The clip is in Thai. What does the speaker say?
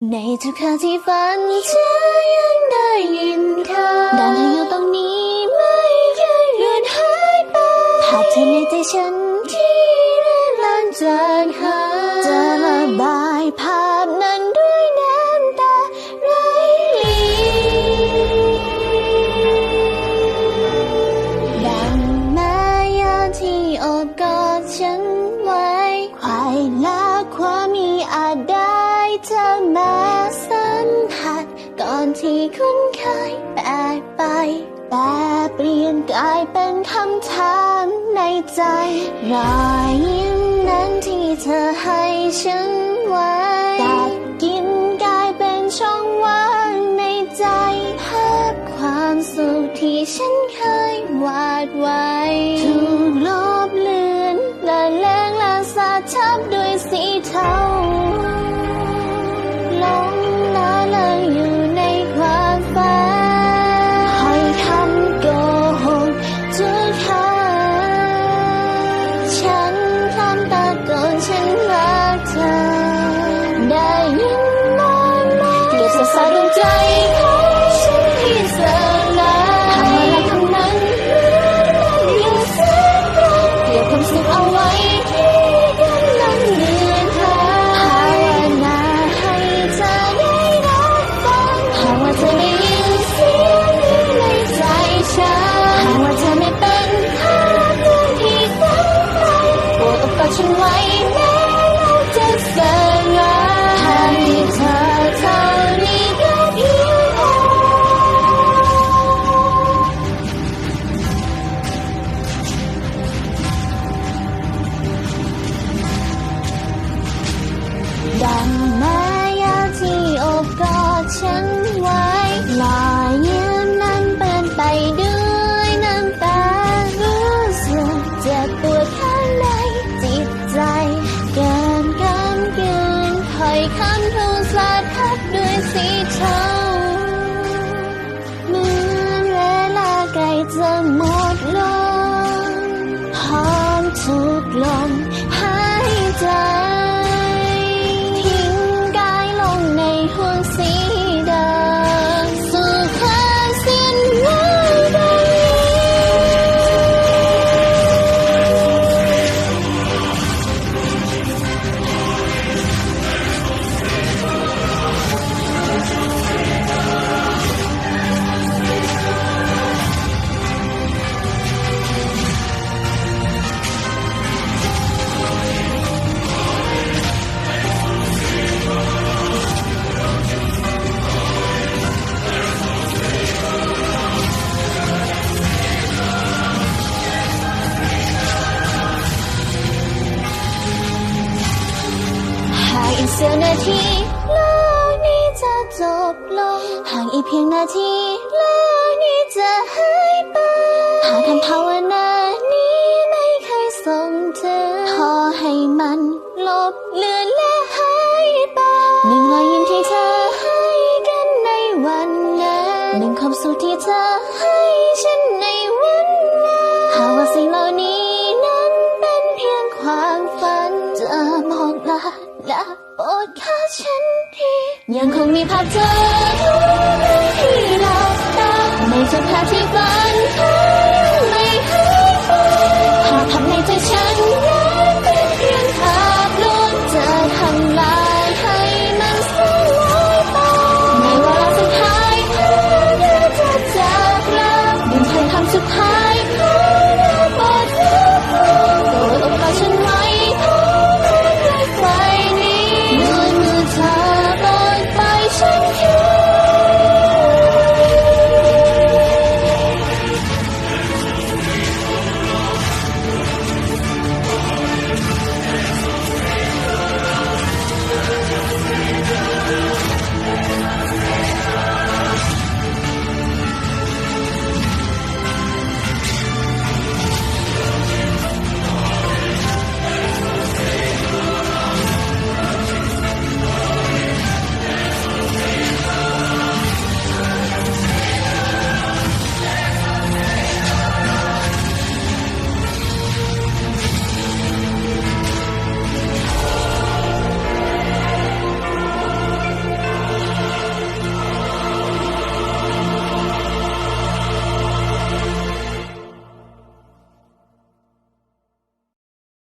ในทุกครั้งที่ฝันจะยังได้ยินเธอดังเธออยู่ตรงนี้ไม่เคยเลือนหายไปภาพเธอในใจฉันที่เลื่อนลางจางหายจะระบายภาพนั้นด้วยน้ำตาไรลีดังแม่ยาที่โอบกอดฉันไว้ควายละความมีอาจได้ เธอมาสัมผัสก่อนที่คุ้นเคยแปลไปแต่เปลี่ยนกลายเป็นคำถามในใจรอยยิ้มนั้นที่เธอให้ฉันไว้ตัดกินกลายเป็นช่องว่างในใจภาพความสุขที่ฉันเคยวาดไว้ถูกลบเลือนละเลงและสาทับด้วยสีเทา ทับด้วยสีเท สี้ยวนาทีโลกนี้จะจบลงห่ากอีกเพียงนาทีโลกนี้จะหายไป หากคำภาวนานี้ไม่เคยส่งถึงขอให้มันลบเลือนและหายไปหนึ่งรอยยิ้มที่เธอให้กันในวันนั้นหนึ่งความสุขที่เธอให้ฉันในวันนั้นหากว่าสิ่งเหล่านี้ ฉันทียังคงมีภาพเธอที่หลับตาไม่ใช่ภาพที่ฝัน